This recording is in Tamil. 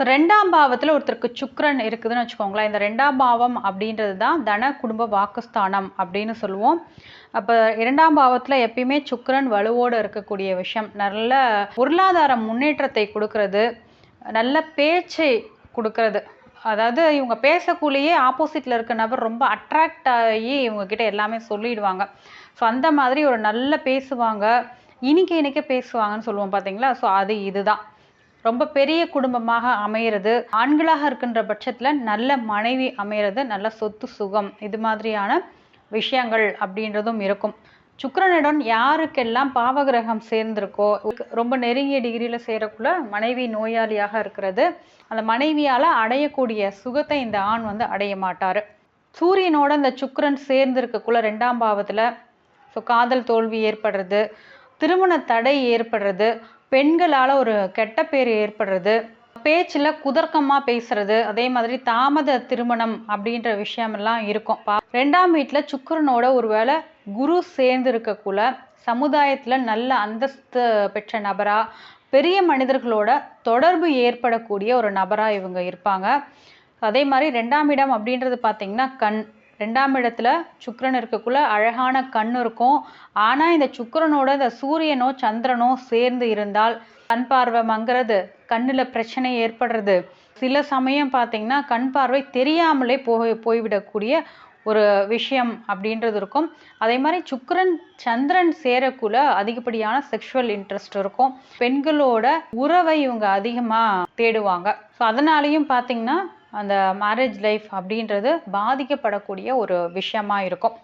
ஸோ ரெண்டாம் பாவத்தில் ஒருத்தருக்கு சுக்ரன் இருக்குதுன்னு வச்சுக்கோங்களேன். இந்த ரெண்டாம் பாவம் அப்படின்றது தான் தன குடும்ப வாக்குஸ்தானம் அப்படின்னு சொல்லுவோம். அப்போ இரண்டாம் பாவத்தில் எப்பயுமே சுக்ரன் வலுவோடு இருக்கக்கூடிய விஷயம். நல்ல பொருளாதார முன்னேற்றத்தை கொடுக்கறது நல்ல பேச்சை கொடுக்கறது. அதாவது இவங்க பேசக்குள்ளேயே ஆப்போசிட்டில் இருக்க நபர் ரொம்ப அட்ராக்ட் ஆகி இவங்கக்கிட்ட எல்லாமே சொல்லிடுவாங்க. ஸோ அந்த மாதிரி ஒரு நல்ல பேசுவாங்க. இனிக்க இனிக்க பேசுவாங்கன்னு சொல்லுவோம் பார்த்தீங்களா ஸோ அது இதுதான். ரொம்ப பெரிய குடும்பமாக அமையிறது. ஆண்களாக இருக்கின்ற பட்சத்தில் நல்ல மனைவி அமையிறது நல்ல சொத்து சுகம். இது மாதிரியான விஷயங்கள் அப்படின்றதும் இருக்கும். சுக்கரனிடம் யாருக்கெல்லாம் பாவகிரகம் சேர்ந்திருக்கோ ரொம்ப நெருங்கிய டிகிரியில் சேரக்குள்ள மனைவி நோயாளியாக இருக்கிறது. அந்த மனைவியால் அடையக்கூடிய சுகத்தை இந்த ஆண் வந்து அடைய மாட்டார். சூரியனோட இந்த சுக்கரன் சேர்ந்திருக்கக்குள்ள ரெண்டாம் பாவத்தில் ஸோ காதல் தோல்வி ஏற்படுறது திருமண தடை ஏற்படுறது பெண்களால் ஒரு கெட்ட பேர் ஏற்படுறது பேச்சில் குதர்க்கமாக பேசுறது அதே மாதிரி தாமத திருமணம் அப்படின்ற விஷயமெல்லாம் இருக்கும். ரெண்டாம் வீட்டில் சுக்கரனோட ஒருவேளை குரு சேர்ந்து இருக்கக்குள்ள சமுதாயத்தில் நல்ல அந்தஸ்து பெற்ற நபராக பெரிய மனிதர்களோட தொடர்பு ஏற்படக்கூடிய ஒரு நபராக இவங்க இருப்பாங்க. அதே மாதிரி ரெண்டாம் இடம் அப்படின்றது பார்த்திங்கன்னா கண் ரெண்டாம் இடத்துல சுக்கரன் இருக்கக்குள்ள அழகான கண் இருக்கும். ஆனால் இந்த சுக்கரனோட இந்த சூரியனோ சந்திரனோ சேர்ந்து இருந்தால் கண் பார்வை மங்குறது கண்ணில் பிரச்சனை ஏற்படுறது. சில சமயம் பார்த்தீங்கன்னா கண் பார்வை தெரியாமலே போய் போய்விடக்கூடிய ஒரு விஷயம் அப்படின்றது இருக்கும். அதே மாதிரி சுக்கரன் சந்திரன் சேரக்குள்ள அதிகப்படியான செக்ஷுவல் இன்ட்ரெஸ்ட் இருக்கும். பெண்களோட உறவை இவங்க அதிகமாக தேடுவாங்க. ஸோ அதனாலையும் பார்த்தீங்கன்னா அந்த மேரேஜ் லைஃப் அப்படின்றது பாதிக்கப்படக்கூடிய ஒரு விஷயமாக இருக்கும்.